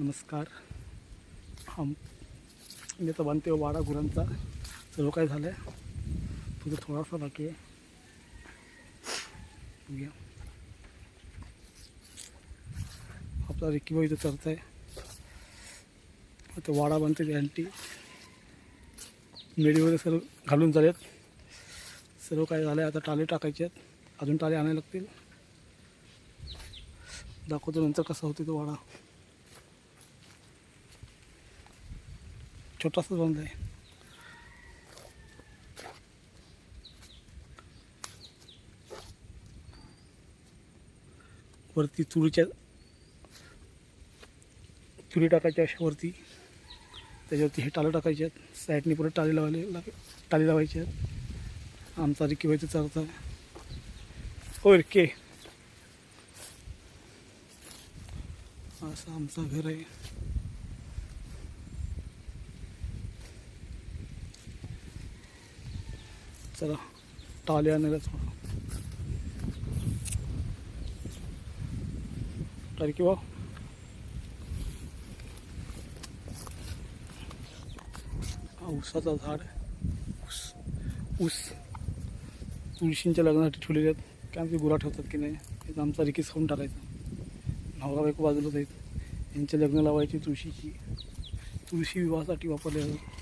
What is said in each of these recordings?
नमस्कार. हम मी आता बांधते वाडा गुरांचा. सर्व काय झालं आहे तुझं थोडासा बाकी आहे. बघूया. आपला रिक्की भाऊ इथं चरत आहे आता वाडा बांधते गॅरंटी मेडी वगैरे सर्व घालून झालेत. सर्व काय झालं आहे आता टाले टाकायचे आहेत. अजून टाले आणायला लागतील. दाखवतो नंतर कसा होतो तो वाडा. छोटासाच बांधला आहे. वरती तुरीच्या तुरी टाकायच्या अशा वरती त्याच्यावरती हे टाळं टाकायचे आहेत. साईडने परत टाळी लावायला लाग टाळी लावायचे आहेत. आमचा रिकी व्हायचं चालतं हो के असं आमचं घर आहे. चला टाले आणायला थोडं टारकी भाऊ. हा ऊसाचा झाड ऊस. ऊस. तुळशींच्या लग्नासाठी ठेवलेले आहेत. काय आमचे गुरा ठेवतात की नाही. त्याचा आमचा रिकीस खाऊन टाकायचा. नवरा बायको बाजूलाच आहेत यांचे लग्न लावायची तुळशीची. तुळशी विवाहासाठी वापरले जातात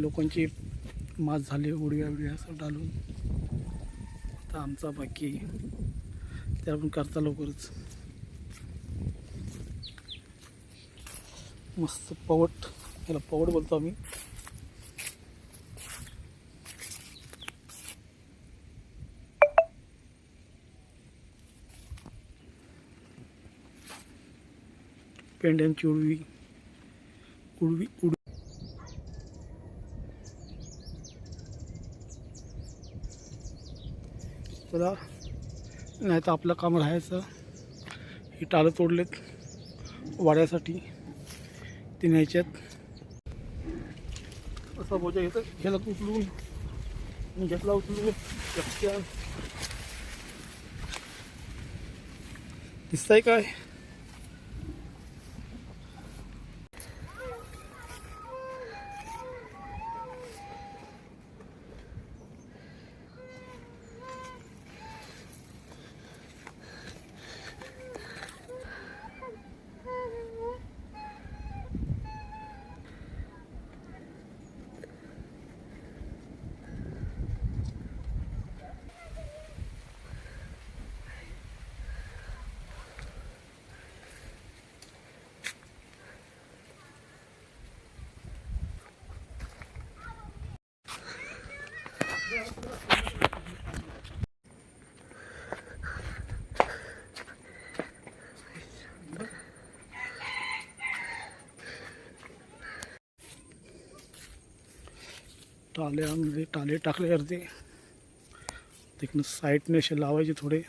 लोकांचे मास झाले उडव्या उडव्या असं डालून. आता आमचा बाकी ते आपण करता लवकरच. मस्त पवट. याला पवट बोलतो आम्ही. पेंड्यांची उडवी. उडवी उडवी. चला. नाही तर आपलं काम राहायचं. ही टाळं तोडलेत. वाड्यासाठी. ते न्यायच्यात असा बोजा घेतं घ्यायला उचलून. घेतला उचलून दिसतंय काय? टाल्यामध्ये आणले टाले टाकले तिकडनं साईडने असे लावायचे थोडे.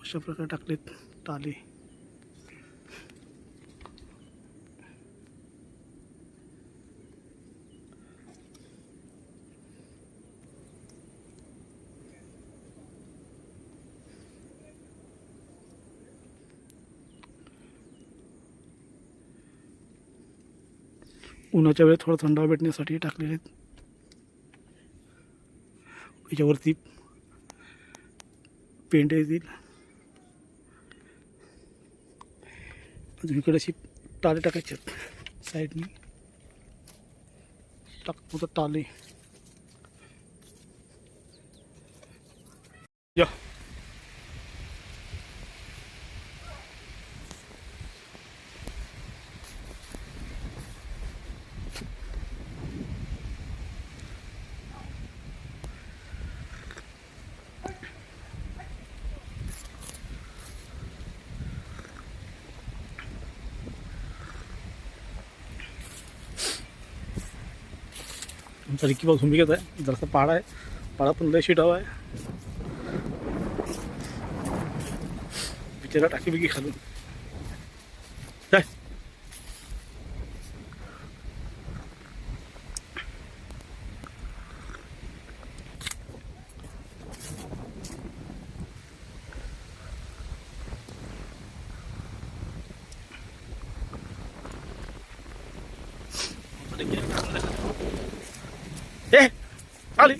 अशा प्रकारे टाकलेत टाले. उन्हाच्या वेळेत थोडा थंडावा भेटण्यासाठी टाकलेले आहेत. याच्यावरती पेंट येतील अजून इकडे अशी टाले टाकायचे आहेत. साईडनी. टाकतो तर टाले या आमचा रिक्की भाऊ भूमिकेत आहे. जरासा पाडा आहे. पाडा पण लय शिटावा आहे. बिचारा टाकी बिकी खालून काय ए आली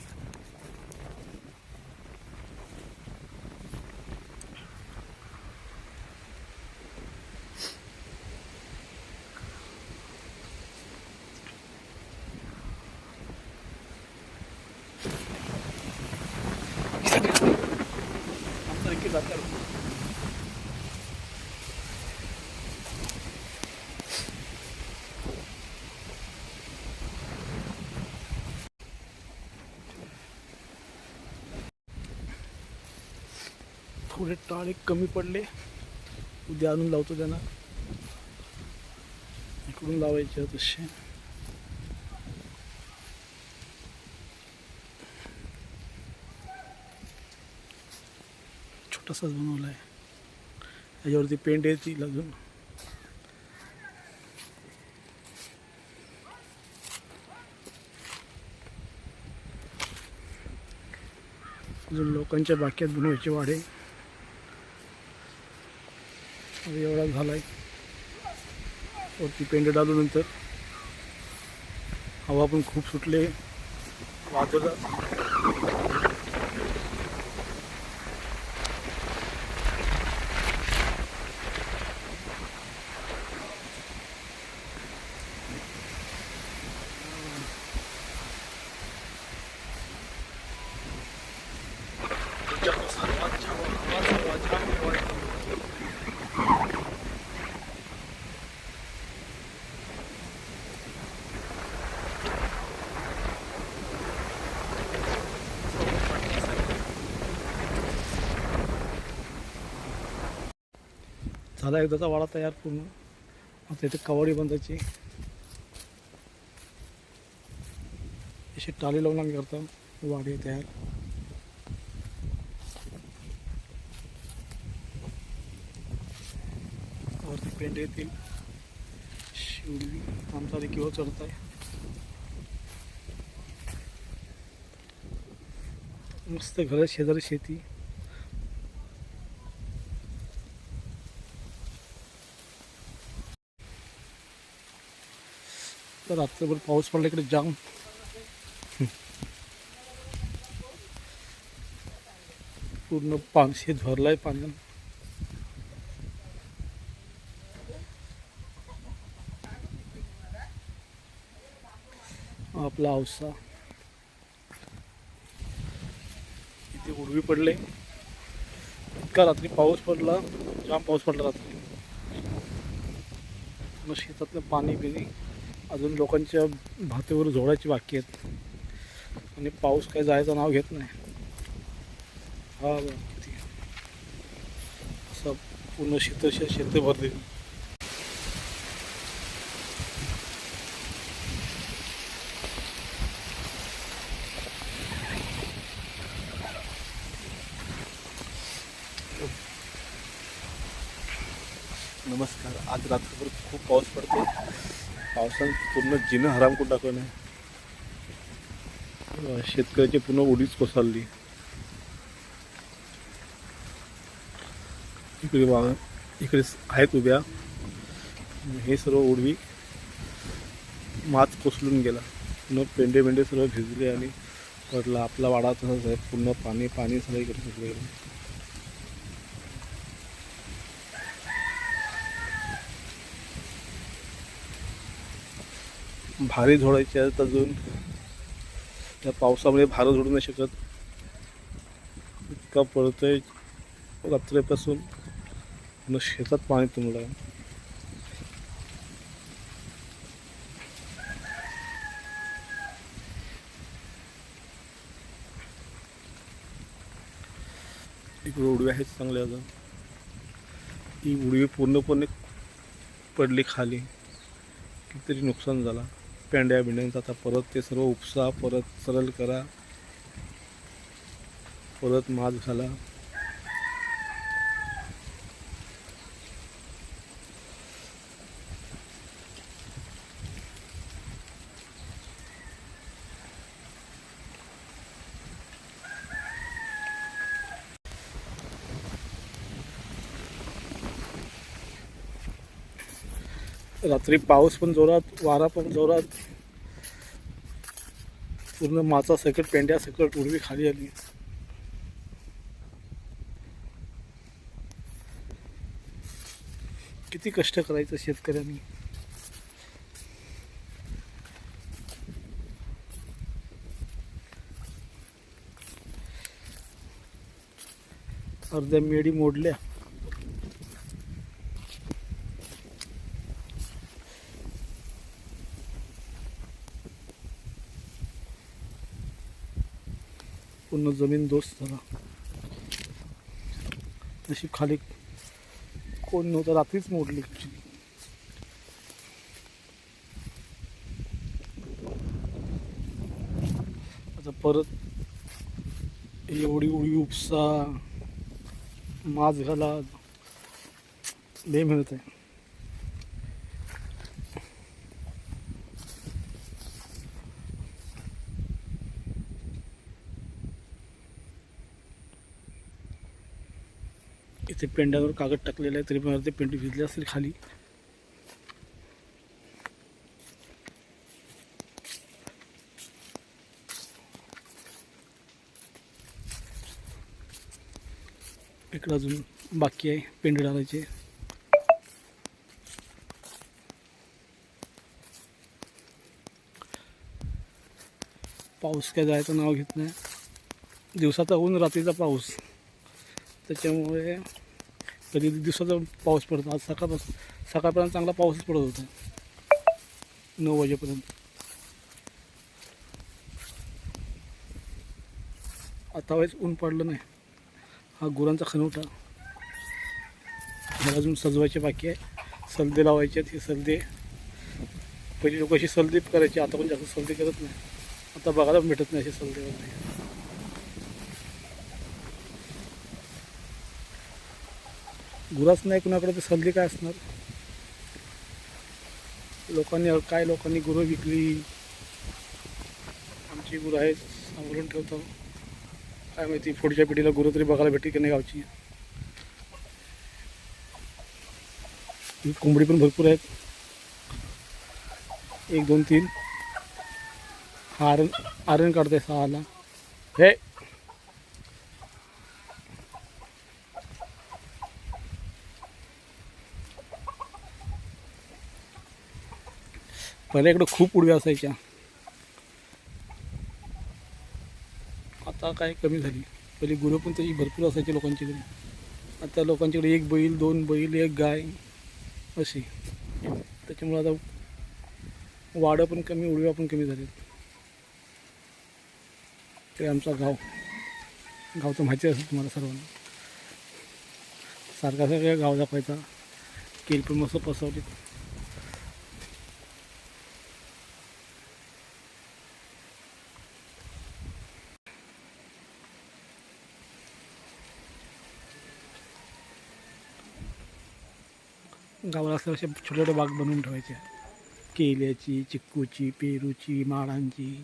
थोडे टाळे कमी पडले. उद्या आणून लावतो त्यांना. इकडून लावायचे तसे छोटासाच बनवला आहे याच्यावरती पेंट येतील अजून. अजून लोकांच्या बाक्यात बनवायचे वाडे एवढा झाला आहे वरती पेंड डालूनंतर हवा पण खूप सुटले वाजवला. झाला एकदाचा वाडा तयार पूर्ण आता इथे कवाडी बांधायची. अशी टाली लावून आम्ही करतो. वाडी तयार. वरती पेंट येतील. शिवडी आमचा देखील चढत आहे. मस्त घर शेजारी शेती. तर रात्रभर पाऊस पडला इकडे जाम. पूर्ण पान शेत भरलाय पाण्यानं. आपला औसा इथे उडवी पडले. इतका रात्री पाऊस पडला जाम पाऊस पडला रात्री. शेतातलं पाणी बिणी अजून लोकांच्या भातेवर जोडायची बाकी आहेत. आणि पाऊस काही जायचं नाव घेत नाही. हा किती. असं पूर्ण शेत शेत भरली नमस्कार आज रात्रभर खूप पाऊस पडतो सांग पूर्ण जिनं हराम करून टाकलं नाही. शेतकऱ्याची पूर्ण उडीच कोसळली. इकडे वा इकडे आहेत उभ्या. हे सर्व उडवी मात कोसळून गेला. पूर्ण पेंडे बेंडे सर्व भिजले आणि पडला. आपला वाडा तसाच आहे. पूर्ण पाणी पाणी सगळं इकडे गेलं भारी झोडायचे आहेत अजून. त्या पावसामुळे भारं झोडू नाही शकत. इतका पडतोय रात्रीपासून. शेतात पाणी तुंबलं इकडे उडवी आहेत चांगले अजून. ती उडवी पूर्णपणे पडली खाली. कितीतरी नुकसान झाला. पेंड्या बिंड्यांचा आता परत ते सर्व उपसा परत सरळ करा. परत माज घाला. रात्री पाऊस पण जोरात वारा पण जोरात. पूर्ण माचा सकट पेंड्या सकट उडवी खाली आली. किती कष्ट करायचं शेतकऱ्यांनी. अर्ध्या मेडी मोडल्या. पूर्ण जमीन दोस्त झाला. तशी खाली कोण नव्हतं रात्रीच मोडली. आता परत एवढी उडी उपसा मास घाला. लय मिळत आहे. ते पेंड्यावर कागद टाकलेलं आहे तरी पण ते पेंडी भिजले असतील खाली. इकडं अजून बाकी आहे पेंड डालायचे पाऊस काय जायचं नाव घेत नाही. दिवसाचा ऊन रात्रीचा पाऊस. त्याच्यामुळे कधी दिवसाचा पाऊस पडतो. आज सकाळपासून सकाळपर्यंत चांगला पाऊसच पडत होता. नऊ वाजेपर्यंत. आता वेळेस ऊन पडलं नाही. हा गुरांचा खनवटा ह्याला अजून सजवायचे बाकी आहे. सलदे लावायचे आहेत. हे सलदे. पहिली लोक अशी सलदी करायची. आता पण जास्त सलदी करत नाही. आता बघायला पण भेटत नाही असे सलदे वगैरे. गुराच नाही कुणाकडे तर सल्ली काय असणार? लोकांनी काय लोकांनी गुरं विकली? आमची गुरं आहेत सांभाळून ठेवतो. काय माहिती पुढच्या पिढीला गुरं तरी बघायला भेटली की नाही गावची? कोंबडी पण भरपूर आहेत. एक दोन तीन. हा आरण आरण काढते सहाला. हे! पहिल्या इकडं खूप उडव्या असायच्या. आता काय कमी झाली. पहिली गुरं पण तशी भरपूर असायची लोकांच्याकडे आता लोकांच्याकडे एक बैल दोन बैल एक गाय अशी. त्याच्यामुळे आता वाडं पण कमी उडव्या पण कमी झालेत. ते आमचा गाव. गावचं माहिती असेल तुम्हाला सर्वांना. सारखा सारखा गाव दाखवायचा केल पण मस्त पसरली गावाला असं असे छोटे छोटे बाग बनवून ठेवायचे केल्याची चिक्कूची पेरूची माडांची